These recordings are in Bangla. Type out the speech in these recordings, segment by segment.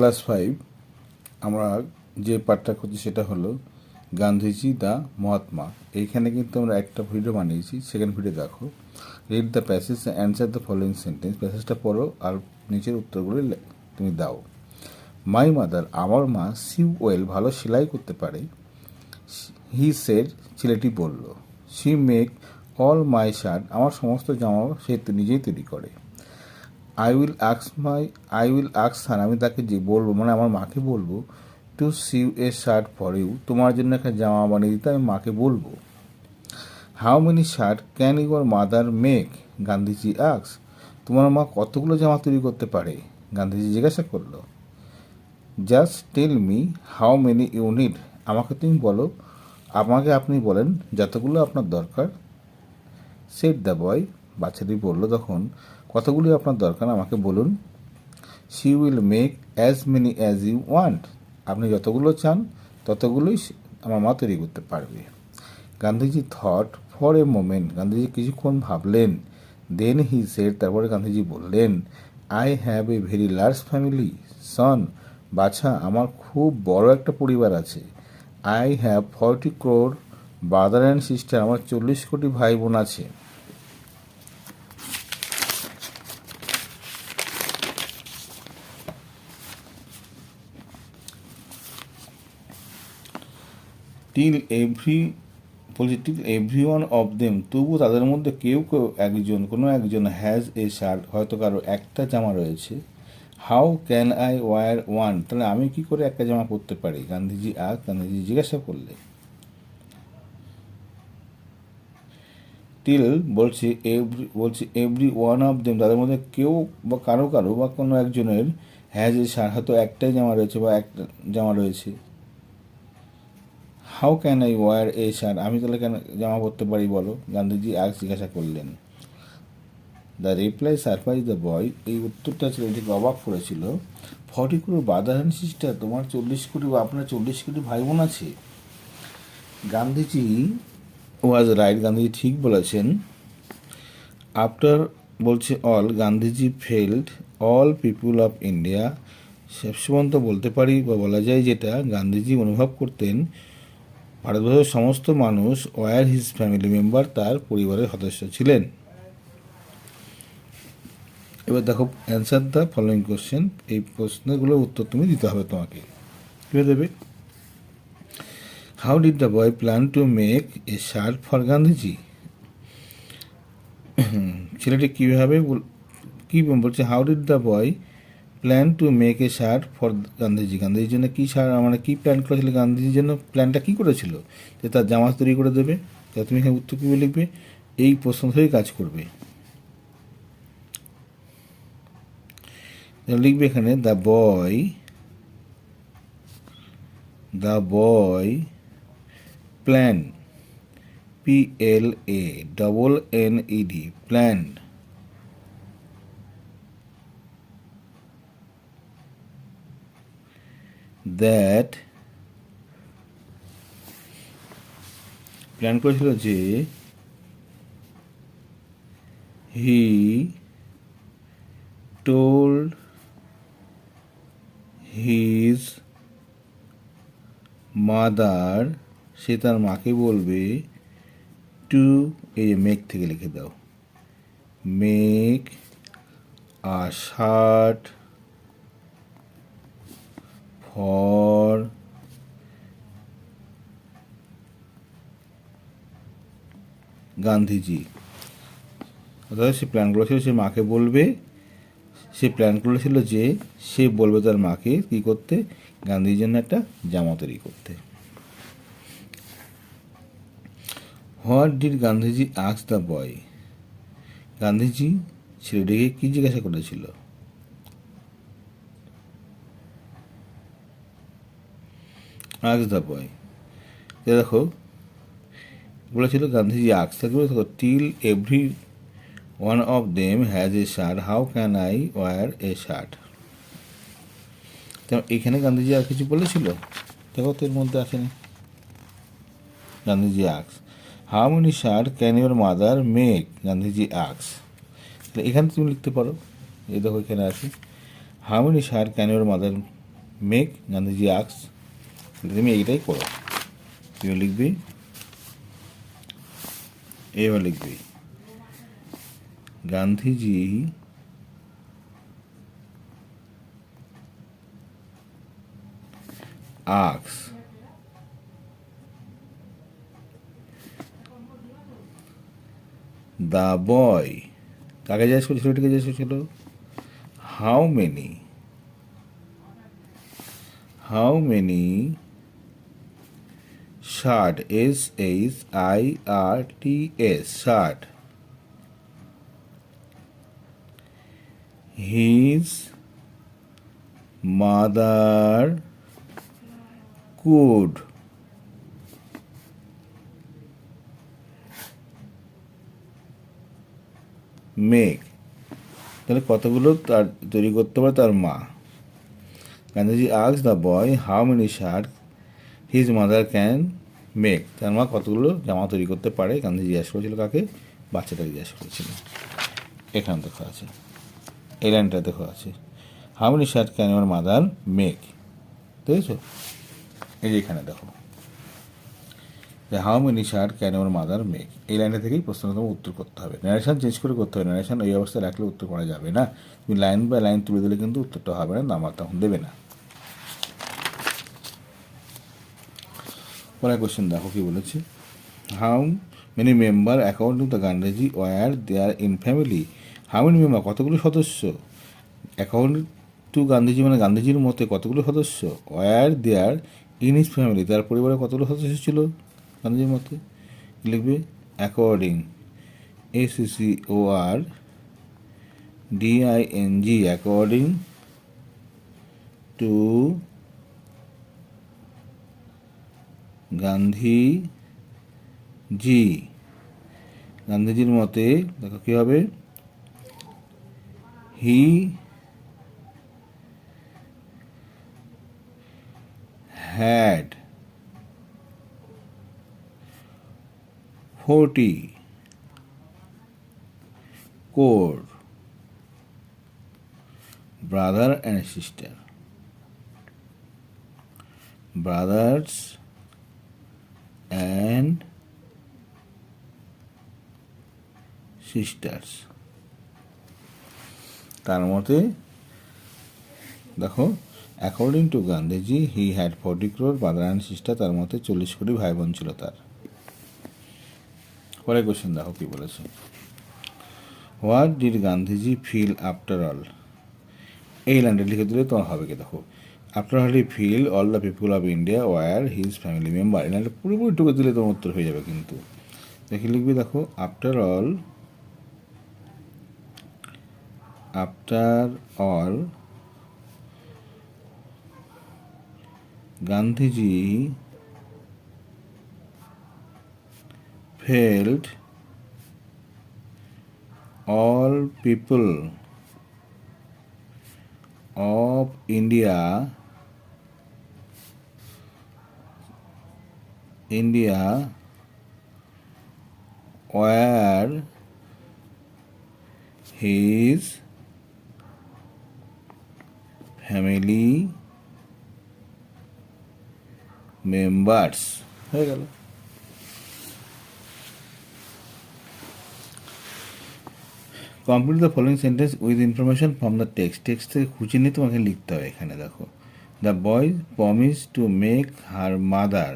ক্লাস ফাইভ, আমরা যে পাঠটা করছি সেটা হলো গান্ধীজি দ্য মহাত্মা। এইখানে কিন্তু আমরা একটা ভিডিও বানিয়েছি সেকেন্ড ভিডিও দেখো। Read the passage answer the following sentence প্যাসেজটা পড়ো আর নিচের উত্তরগুলো তুমি দাও। মাই মাদার আমার মা সিউ ওয়েল ভালো সেলাই করতে পারে। হি সেড ছেলেটি বলল she make all my shirt আমার সমস্ত জামা সে নিজেই তৈরি করে। I will আক্স my I will আক্স হার আমি তাকে যে বলব মানে আমার মাকে বলব two see you a shirt for you তোমার জন্য একটা জামা বানিয়ে দিতে আমি মাকে বলব। How many shirt can your mother make Gandhiji আক্স তোমার মা কতগুলো জামা তৈরি করতে পারে? গান্ধীজি জিজ্ঞাসা করল। Just tell me how many unit আমাকে তুমি বলো। আমাকে আপনি বলেন যতগুলো আপনার দরকার। সেট দ্য বয় বাচ্চাটি বলল তখন কতগুলি আপনার দরকার, আমাকে বলুন। She will make as many as you want আপনি যতগুলো চান, ততগুলোই আমার মা তৈরি করতে পারবে। Gandhiji thought for a moment Gandhiji কিছুক্ষণ ভাবলেন। দেন হি সেড তারপরে গান্ধীজি বললেন I have a very large family son বাছা, আমার খুব বড় একটা পরিবার আছে। I have forty crore brother and sister আমার চল্লিশ কোটি ভাই বোন আছে। টিল এভরি বলছি till every one of them তবু তাদের মধ্যে কেউ কেউ একজন, কোনো একজন হ্যাজ এ শার্ট হয়তো কারও একটা জামা রয়েছে। How can I wear one তাহলে আমি কি করে একটা জামা পরতে পারি? গান্ধীজি আর গান্ধীজি জিজ্ঞাসা করলে। টিল বলছি এভরি বলছি এভরি ওয়ান অফ দেম তাদের মধ্যে কেউ বা কারও কারও বা কোনো একজনের হ্যাজ এ শার্ট হয়তো একটাই জামা রয়েছে বা একটা জামা রয়েছে। How can I wear a shirt আমি তাহলে কেন জামা পরতে পারি বলো? গান্ধীজি আগ জিজ্ঞাসা করলেন। The reply surprise the boy এই উত্তরটা ছেলেটিকে অবাক করেছিল ফর্টি কোটি বাদার সিস্টার তোমার চল্লিশ কোটি বা আপনার চল্লিশ কোটি ভাই বোন আছে। গান্ধীজি ওয়াজ রাইট গান্ধীজি ঠিক বলেছেন। আফটার বলছে all Gandhiji felt all people of India শেষ পর্যন্ত বলতে পারি বা বলা যায় যেটা, গান্ধীজি অনুভব করতেন ভারতবর্ষের সমস্ত মানুষ ওয়ার হিজ ফ্যামিলি মেম্বার, তার পরিবারের সদস্য ছিলেন। এবার দেখো অ্যান্সার দ্য ফলোয়িং কোশ্চেন এই প্রশ্নগুলোর উত্তর তুমি দিতে হবে তোমাকে। কীভাবে দেবে? How did the boy plan to make a shirt for Gandhiji ছেলেটি কীভাবে কী বলছে? How did the boy plan to make a shirt for Gandhiji গান্ধীজির জন্য কী শার্ট মানে কী প্ল্যান করেছিল গান্ধীজির জন্য? প্ল্যানটা কী করেছিল? যে তার জামা তৈরি করে দেবে তা তুমি এখানে উত্তর কীভাবে লিখবে, এই প্রশ্ন ধরেই কাজ করবে। লিখবে এখানে the boy the boy plan P L A double N ED plan that plan করেছিল যে হি told his mother, সে তার মাকে বলবে টু এই মেক থেকে লিখে দাও। Make a shirt for Gandhiji. অর্থাৎ সে প্ল্যান করেছিল সে মাকে বলবে সে প্ল্যান করেছিল যে সে বলবে তার মাকে কী করতে গান্ধীর জন্য একটা জামা তৈরি করতে। What did Gandhiji আক্স the boy Gandhiji ছেলেটিকে কী জিজ্ঞাসা করেছিল? আক্স দ্য বয়। দেখো, বলেছিল গান্ধীজি আক্স থাকবে। দেখো till every one of them has a shirt how can I wear a shirt এখানে গান্ধীজি আর কিছু বলেছিল? দেখো তো এর মধ্যে আসেনি। Gandhiji asks how many shirt can your mother make Gandhiji asks. তাহলে এখানে তুমি লিখতে পারো। এই দেখো এখানে আছে how many shirt can your mother make Gandhiji asks. তুমি এইটাই করো। তুইও লিখবি, এবার লিখবি, গান্ধীজি asks the বয়, কাকে জিজ্ঞেস করছিল ছেলেটিকে জিজ্ঞেস করছিল how many how many shirt S H I R T S shirt his mother could make তাহলে কতগুলো তার তৈরি করতে পারে তার মা? Gandhiji আক্স the boy how many shirt his mother can make তার মা কতগুলো জামা তৈরি করতে পারে? গান্ধী জিজ্ঞাসা করেছিল কাকে? বাচ্চাটা জিজ্ঞাসা করেছিল। এখানে দেখো আছে। এই লাইনটা দেখো আছে। How many shirt can your mother make দেখেছ? এই যে এখানে দেখো। যে হাউ মেনি শার্ট ক্যান ওর মাদার মেক এই লাইনটা থেকেই প্রশ্ন তোমার উত্তর করতে হবে। ন্যারেশন চেঞ্জ করে করতে হবে। ন্যারেশন এই অবস্থায় রাখলে উত্তর করা যাবে না। তুমি লাইন বাই লাইন তুলে দিলে কিন্তু উত্তরটা হবে না নাম্বার তখন দেবে না। পরের কোশ্চেন দেখো কি বলেছে? How many member account the Gandhiji were there in family how many member কতগুলো সদস্য? অ্যাকাউন্ট টু গান্ধীজি মানে গান্ধীজির মতে কতগুলো সদস্য? Were there in his family তার পরিবারে কতগুলো সদস্য ছিল গান্ধীজির মতে? লিখবে? According S C O R D I N G according to Gandhi ji গান্ধীজির মতে দেখো কী হবে he had forty core brother and sister brothers and sisters. তার মতে, দেখো according to Gandhiji he had forty crore brother and sister তার মতে চল্লিশ কোটি ভাই বোন ছিল তার। পরে কোশ্চেন দেখো কি বলেছে। What did Gandhiji feel after all এই লাইনটা লিখে দিলে তোমার হবে কি দেখো। After all he feel all the people of India were his family member এই লাইনটা পুরোপুরি টুকে দিলে তোমার উত্তর হয়ে যাবে কিন্তু। দেখে লিখবি দেখো after all after all Gandhiji felt all people of India India were his family members হয়ে গেল complete the following sentence with information from the text text থেকে খুঁজে নিয়ে তোমাকে লিখতে হবে এখানে, দেখো। The boy promise to make her mother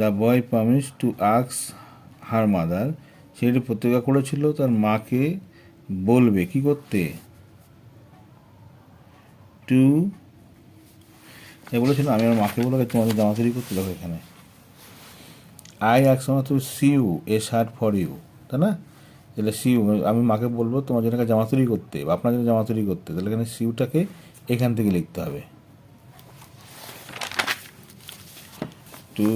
the boy promise to আক্স her mother সেটি প্রতিজ্ঞা করেছিল, তার মাকে বলবে। কি করতে? টু এ বলেছিল, আমি আমার মাকে বলে তোমাদের জামা তৈরি করতে। দেখো এখানে। আই এক সময় তো sew a shirt for you তাই না? তাহলে সিউ, আমি মাকে বলব তোমার জন্য জামা তৈরি করতে, বা আপনার জন্য জামা তৈরি করতে, তাহলে এখানে সিউটাকে এখান থেকে লিখতে হবে। টু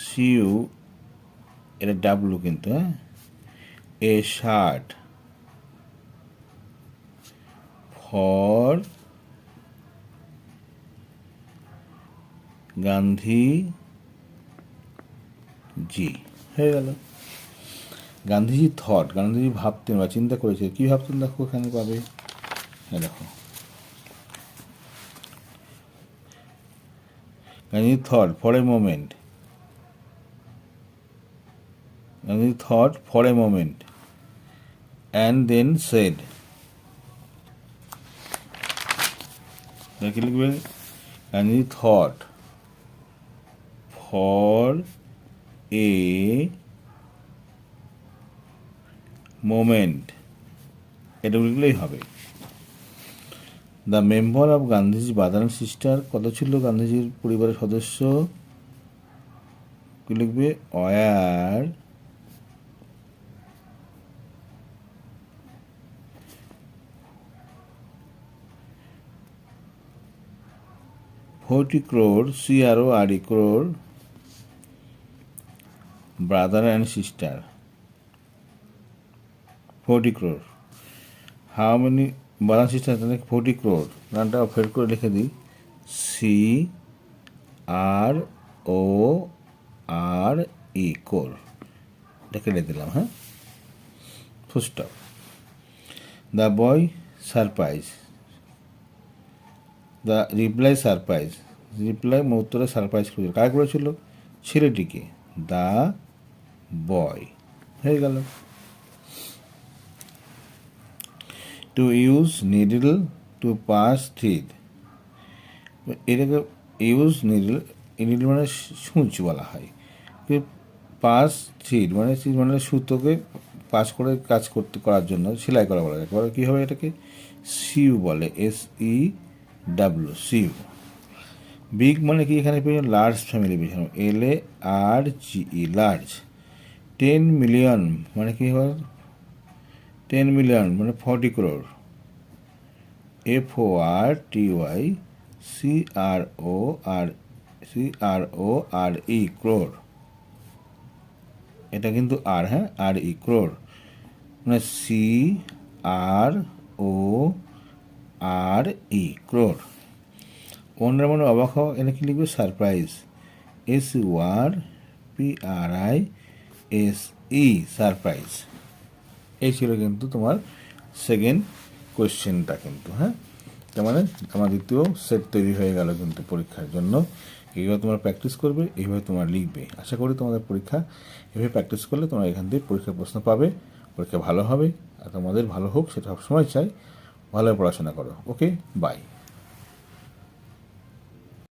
সিউ, এটা ডাব্লু কিন্তু হ্যাঁ? A shirt for Gandhi ji হয়ে গেল। গান্ধীজি থট গান্ধীজি ভাবতেন বা চিন্তা করেছে, কি ভাবতেন দেখো এখানে পাবে? হ্যাঁ দেখো। Gandhiji thought for a moment Gandhiji thought for a moment and then said কি লিখবে, Gandhiji thought for a moment এটা হবে। দ্য মেম্বার অফ গান্ধীজি বাদান সিস্টার কত ছিল গান্ধীজির পরিবারের সদস্য? কি লিখবে? Were forty crore C R O brother and sister forty crore how many বাদাম সিস্টার তাহলে ফোরটি ক্রোর গানটা ফের করে লিখে দিই। সি আর ও আর ই কোর এটা কেটে দিলাম হ্যাঁ? Full stop the boy surprise the reply surprise reply উত্তরে সারপ্রাইজ করেছিল কার করেছিল ছেলেটিকে। দ্য বয় হয়ে গেল। To use needle to pass thread এটাকে ইউজ নিডল নিডল মানে সূচ বলা হয়। পাস থ্রিড মানে মানে সুতোকে পাস করে কাজ করতে করার জন্য সেলাই করা বলা যায়। কী হবে এটাকে? সিউ বলে S E W sew big মানে কি? এখানে পেয়ে লার্জ ফ্যামিলি পেয়েছিলাম L A R G E large ten million মানে কি হয়? টেন মিলিয়ন মানে forty crore F O R T Y C R O R C R O R E crore এটা কিন্তু আর হ্যাঁ? আর ই ক্রোর মানে C R O R E crore অন্যরা মানে অবাক হওয়া, এখানে কি লিখবে? Surprise S U P R I S E surprise এই ছিল কিন্তু তোমার সেকেন্ড কোয়েশ্চেনটা কিন্তু হ্যাঁ? তার মানে আমার দ্বিতীয় সেট তৈরি হয়ে গেল কিন্তু পরীক্ষার জন্য। এইভাবে তোমার প্র্যাকটিস করবে, এইভাবে তোমার লিখবে। আশা করি তোমাদের পরীক্ষা এভাবে প্র্যাকটিস করলে তোমরা এখান থেকে পরীক্ষার প্রশ্ন পাবে। পরীক্ষা ভালো হবে আর তোমাদের ভালো হোক, সেটা সবসময় চাই ভালো পড়াশোনা করো। Okay bye